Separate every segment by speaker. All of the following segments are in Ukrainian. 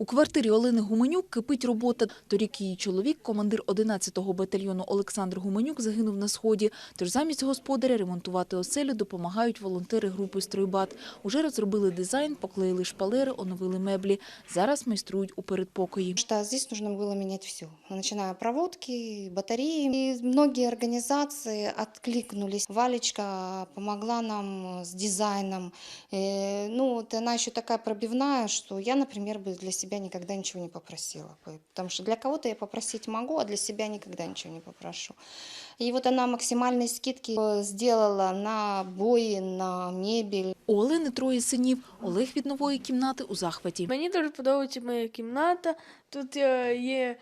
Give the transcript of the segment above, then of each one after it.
Speaker 1: У квартирі Олени Гуменюк кипить робота. Торік її чоловік, командир 11-го батальйону Олександр Гуменюк, загинув на сході. Тож замість господаря ремонтувати оселю допомагають волонтери групи «Стройбат». Уже розробили дизайн, поклеїли шпалери, оновили меблі. Зараз майструють у передпокої.
Speaker 2: Потому что здесь нужно было менять все, начиная проводки, батареи. И многие организации откликнулись. Валечка помогла нам с дизайном. Э, Ну, вот она еще такая пробивная, что я, например, бы для себя никогда ничего не попросила. бы. Потому что для кого-то я попросить могу, а для себя никогда ничего не попрошу. И вот она максимальные скидки э, сделала на обои, на мебель.
Speaker 1: У Олени троє синів. Олег від нової кімнати у захваті.
Speaker 3: Мені дуже подобається моя кімната. Тут е, є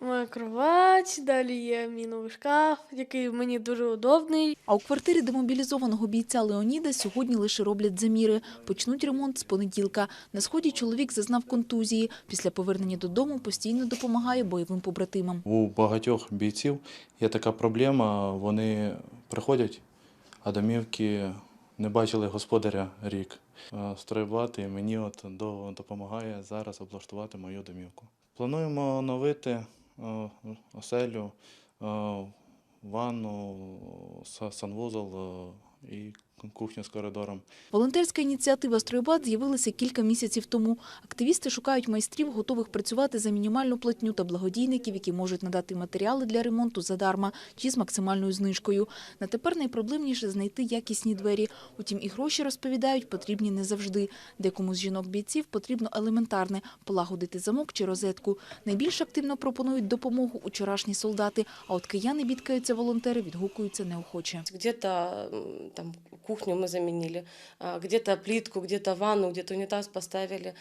Speaker 3: моя кровать, далі є мій новий шкаф, який мені дуже удобний.
Speaker 1: А у квартирі демобілізованого бійця Леоніда сьогодні лише роблять заміри. Почнуть ремонт з понеділка. На сході чоловік зазнав контузії. Після повернення додому постійно допомагає бойовим побратимам.
Speaker 4: У багатьох бійців є така проблема, вони приходять, а домівки не бачили господаря рік. Е, Стройблат мені от до- допомагає зараз облаштувати мою домівку. Плануємо оновити е, оселю, е, ванну, са- санвузол і кухню з коридором.
Speaker 1: Волонтерська ініціатива «Стройбат» з'явилася кілька місяців тому. Активісти шукають майстрів, готових працювати за мінімальну платню та благодійників, які можуть надати матеріали для ремонту задарма чи з максимальною знижкою. На тепер найпроблемніше знайти якісні двері. Утім, і гроші, розповідають, потрібні не завжди. Декому з жінок-бійців потрібно елементарне – полагодити замок чи розетку. Найбільш активно пропонують допомогу учорашні солдати, а от кияни бідкаються волонтери, відгукуються неохоче.
Speaker 5: Где-то там кухню мы заменили, а, где-то плитку, где-то ванну, где-то унитаз поставили.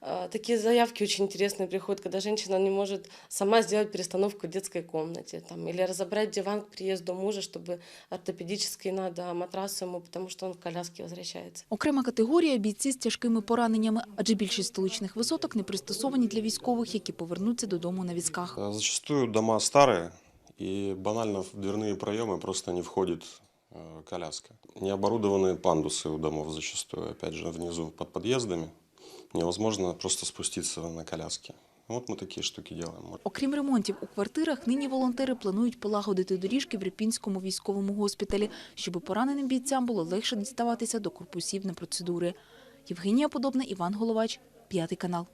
Speaker 5: А, Такие заявки очень интересные приходят, когда женщина не может сама сделать перестановку в детской комнате там, или разобрать диван к приезду мужа, чтобы ортопедический надо матрас ему, потому что он в коляске возвращается.
Speaker 1: Окрема категорія – бійці з тяжкими пораненнями, адже більшість столичних висоток не пристосовані для військових, які повернуться додому на візках.
Speaker 6: А Зачастую дома старые, и банально в дверные проемы просто не входит э, коляска. Не оборудованные пандусы у домов зачастую, опять же, внизу под подъездами. Невозможно просто спуститься на коляске. Вот мы такие штуки делаем.
Speaker 1: Окрім ремонтів у квартирах, нині волонтери планують полагодити доріжки в Ріпінському військовому госпіталі, щоб пораненим бійцям було легше діставатися до корпусів на процедури. Євгенія Подобна, Іван Головач, П'ятий канал.